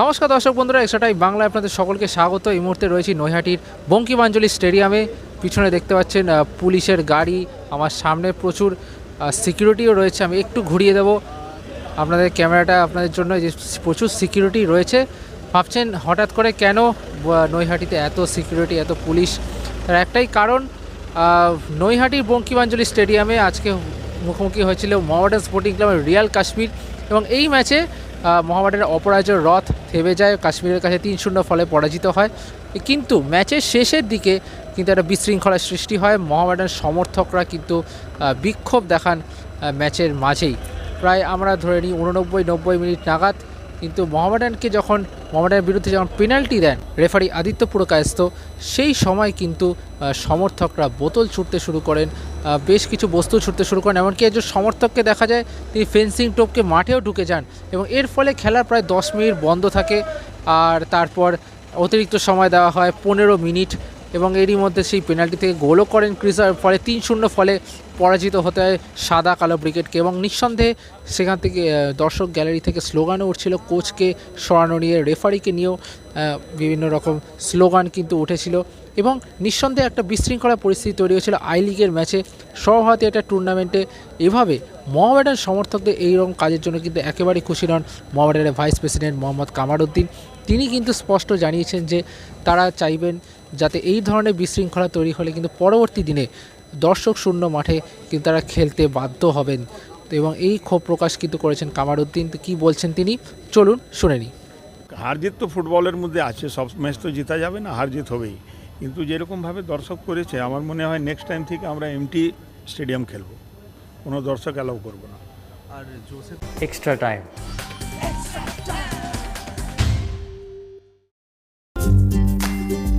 নমস্কার দর্শক বন্ধুরা, এক্সট্রাটাই বাংলায় আপনাদের সকলকে স্বাগত। এই মুহূর্তে রয়েছি নৈহাটির বঙ্কিমাঞ্জলি স্টেডিয়ামে। পিছনে দেখতে পাচ্ছেন পুলিশের গাড়ি, আমার সামনে প্রচুর সিকিউরিটিও রয়েছে। আমি একটু ঘুরিয়ে দেব আপনাদের ক্যামেরাটা, আপনাদের জন্য যে প্রচুর সিকিউরিটি রয়েছে। ভাবছেন হঠাৎ করে কেন নৈহাটিতে এত সিকিউরিটি এত পুলিশ? তার একটাই কারণ নৈহাটির বঙ্কিমাঞ্জলি স্টেডিয়ামে আজকে মুখোমুখি হয়েছিল মোহামেডান স্পোর্টিং ক্লাবের রিয়াল কাশ্মীর এবং এই ম্যাচে মোহামেডানের অপরাজয় রথ থেমে যায়। কাশ্মীরের কাছে তিন শূন্য ফলে পরাজিত হয়। কিন্তু ম্যাচের শেষের দিকে কিন্তু একটা বিশৃঙ্খলার সৃষ্টি হয়। মোহামেডান সমর্থকরা কিন্তু বিক্ষোভ দেখান ম্যাচের মাঝেই। প্রায় আমরা ধরে নিই উননব্বই নব্বই মিনিট নাগাদ কিন্তু মোহামেডানকে যখন মোহামেডানের বিরুদ্ধে যখন পেনাল্টি দেন, রেফারি আদিত্য পুরকায়স্ত সেই সময় কিন্তু সমর্থকরা বোতল ছুটতে শুরু করেন বেশ কিছু বস্তু ছুটতে শুরু করেন, এমনকি একজন সমর্থককে দেখা যায় তিনি ফেন্সিং টোপকে মাঠেও ঢুকে যান এবং এর ফলে খেলা প্রায় দশ মিনিট বন্ধ থাকে, আর তারপর অতিরিক্ত সময় দেওয়া হয় পনেরো মিনিট এবং এরই মধ্যে সেই পেনাল্টি থেকে গোলও করেন ক্রিজার ফলে তিন শূন্য ফলে পরাজিত হতে হয় সাদা কালো ব্রিগেডকে। এবং নিঃসন্দেহে সেখান থেকে দর্শক গ্যালারি থেকে স্লোগানও উঠছিল কোচকে সরানো নিয়ে, রেফারিকে নিয়েও বিভিন্ন রকম স্লোগান কিন্তু উঠেছিল। এবং নিঃসন্দেহে একটা বিশৃঙ্খলা পরিস্থিতি তৈরি হয়েছিল আই লিগের ম্যাচে। সর্বভারতীয় একটা টুর্নামেন্টে এভাবে মোহামেডান সমর্থকদের এইরকম কাজের জন্য কিন্তু একেবারেই খুশি নন মোহামেডানের ভাইস প্রেসিডেন্ট মোহাম্মদ কামারউদ্দিন তিনি কিন্তু স্পষ্ট জানিয়েছেন যে তারা চাইবেন যাতে এই ধরনের বিশৃঙ্খলা তৈরি হলে কিন্তু পরবর্তী দিনে দর্শক শূন্য মাঠে কিন্তু তারা খেলতে বাধ্য হবেন। তো এবং এই ক্ষোভ প্রকাশ কিন্তু করেছেন কামারউদ্দিন তো কী বলছেন তিনি? চলুন শুনে নিই। হার জিত তো ফুটবলের মধ্যে আছে সব ম্যাচ তো জেতা যাবে না হার জিত হবেই। কিন্তু যেরকমভাবে দর্শক করেছে আমার মনে হয় নেক্সট টাইম থেকে আমরা এমটি স্টেডিয়াম খেলব। কোনো দর্শক অ্যালাউ করব না। আর এক্সট্রা time.